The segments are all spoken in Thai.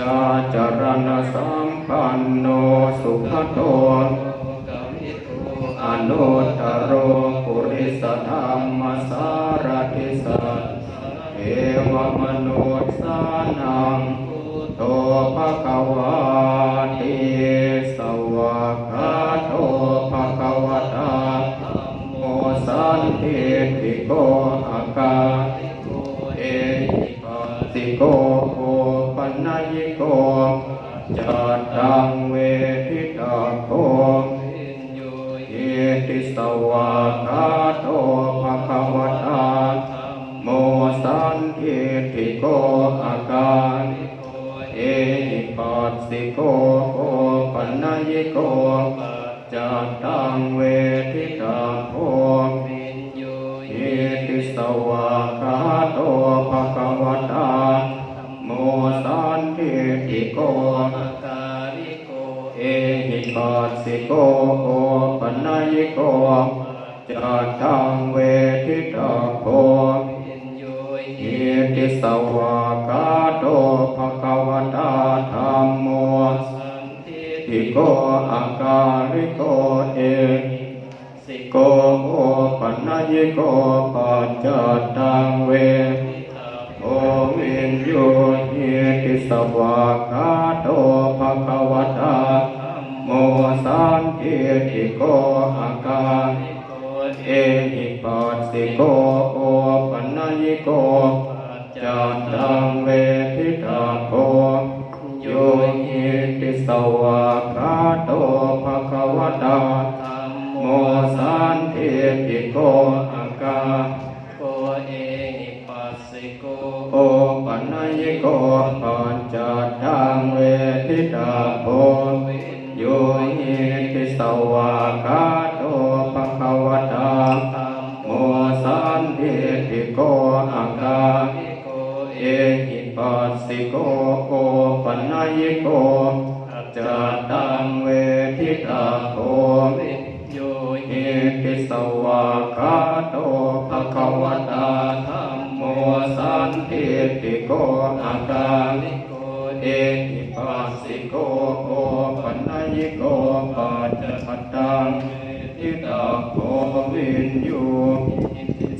ชาจารณสัมปันโนสุขโตกวิทูอนุตตรโรปุริสธรรมสารติสัทเอวมนุษสานังโตภะคะวาติสวากขาโตภะคะวะตาโมสันติติโกอาคาเอหิปัสสิโกโอปัญญิโกจัตตังเวทิตาโกวินโยเยติสวากาโตภะคะวะตาโมสันทิติโกอาการเอหิปัสสิโกโอปัญญิโกจัตตังเวทิตาโพวินโยเยติสวา สิโกโอปัญญิโกจัตตังเวทิตาโพวินโยเยติสวากาโตภะคะวตาธัมโมสันติโกอาการิโกเอสิโกโอปัญญิโกปัจจัตตังเวโอวินโยเยติสวากาโตภะค ติโกอาการเอหิปัสสิโกโอปัญญิโกจัตตังเวทิตาโกโยหิติสวากาโตภะคะวะตาโมสันติทิโกอาการโกเอหิปัสสิโกโอปัญญิโกปัจจัตตังเวทิตาโก อาคาวิโกเอหิปัสสิโกโอปัญญิโกจัตตังเวทิตาโกวิโยเอติสวากาโตภะคะวตาธรรมโมสันติติโกอาคาวิโกเอหิปัสสิโกโอปัญญิโกปัจจตังทิตาโกวินยู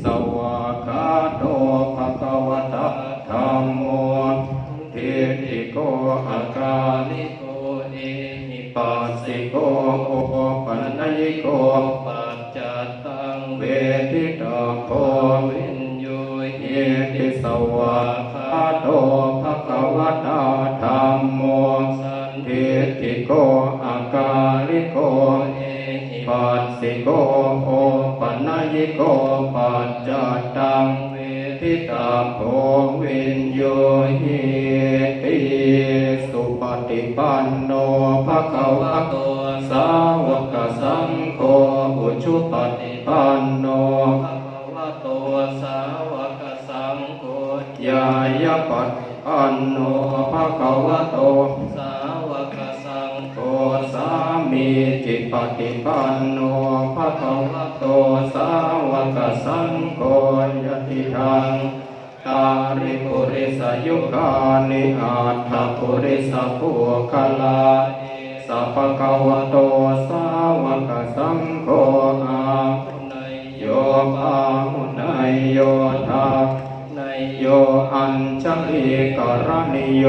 สวากา ปัญญิโกปัจจัตตังเวทิตาโพวินโยเยติสวากาโตภะคะวะตะธัมโมสันเทติโกอาการิโกเอหิปัสสิโกโอปัญญิโกปัจจัตตังเวทิตาโพวินโยหิติสุปฏิปันโนภะคะวะโต สาวกสังโฆอุชุปฏิปันโนภะคะวะโตสาวกสังโฆยายาปฏิปันโนภะคะวะโต สาวกสังโฆสามีจิปฏิปันโนภะคะวะโตสาวกสังโฆยติทังตาริปุริสยุคานิอาถาปุริสภูคลา สัพพะคะวะโตสาวกสังโฆอาในโยปาหุนายโยทาในโยอัญชลีกรณิโย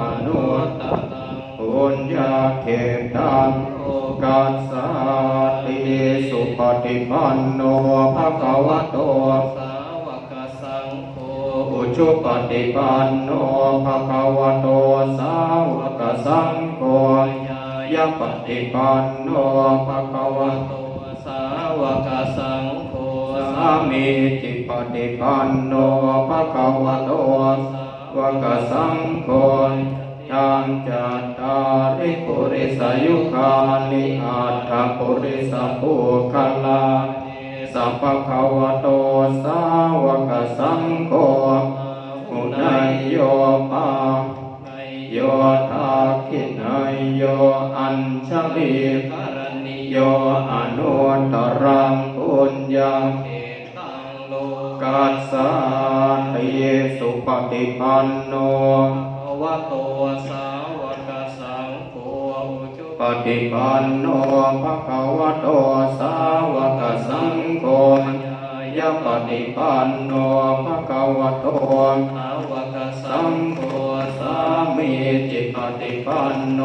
อนุตตตังปุญญาเขตังโอกัสสาติสุปฏิปันโนภะคะวะโตสาวกสังโฆอุชุปฏิปันโนภะคะวะโตสาวกสังโฆ ยายะปฏิปันโนภะคะวะโตสาวกสังโฆสามีจิปฏิปันโนภะคะวะโตวกสังโฆยังจัตตาริปุริสยุคานิอัตถปุริสภูคลาสัพพะคะวะโตสาวกสังโฆอุนายโยปา โยทาคินายโยอัญชลีกรณีโยอนุตรังปุญญาเขตังโลกัสสาติสุปฏิปันโนภะวะโตสาวกสังโฆจุปฏิปันโนภะคะวะโตสาวกสังโฆยะปฏิปันโนภะคะวะโตสาวกสัสังโฆ จิปฏิปันโน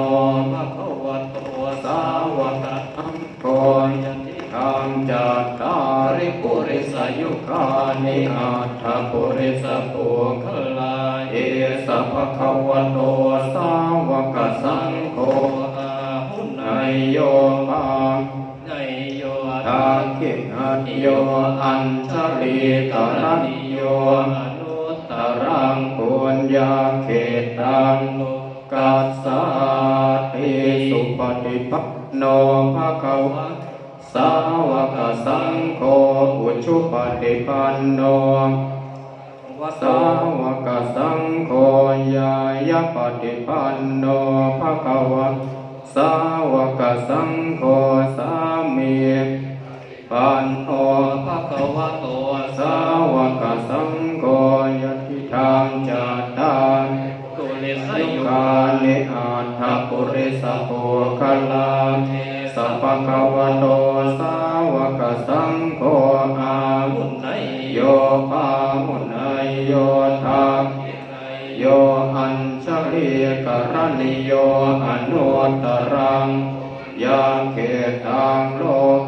ภะคะวะโตสาวกสังโฆทางจัตตาริปุริสายุคานิอัตถปุริสปุคลาเอสะภะคะวะโตสาวกสังโฆอาหุนายโยปาในโยทาคิอัตโยอัญชลีตระนิ โนภะคะวะสาวกสังโฆอุชุปฏิปันโนสาวกสังโฆยายะปฏิปันโนภะคะวะสาวกสังโฆสามีปันโนภะคะวะโตสาวกสังโฆยะทิทางจัต สัพโพคลาสัพพะกวะโตสาวกสังโฆอาหุหุนโยปามุนายโยธาโยอัญชลีกรณิโยอนุตตรังยาเขตังโลก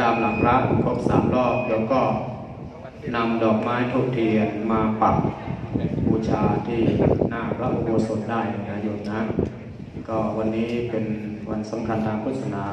ตามหลังพระครบสามรอบแล้วก็นำดอกไม้ทูบเทียนมาปักบูชาที่หน้าพระอุโบสถได้นะโยมนะ ก็วันนี้เป็นวันสำคัญทางพุทธศาสนา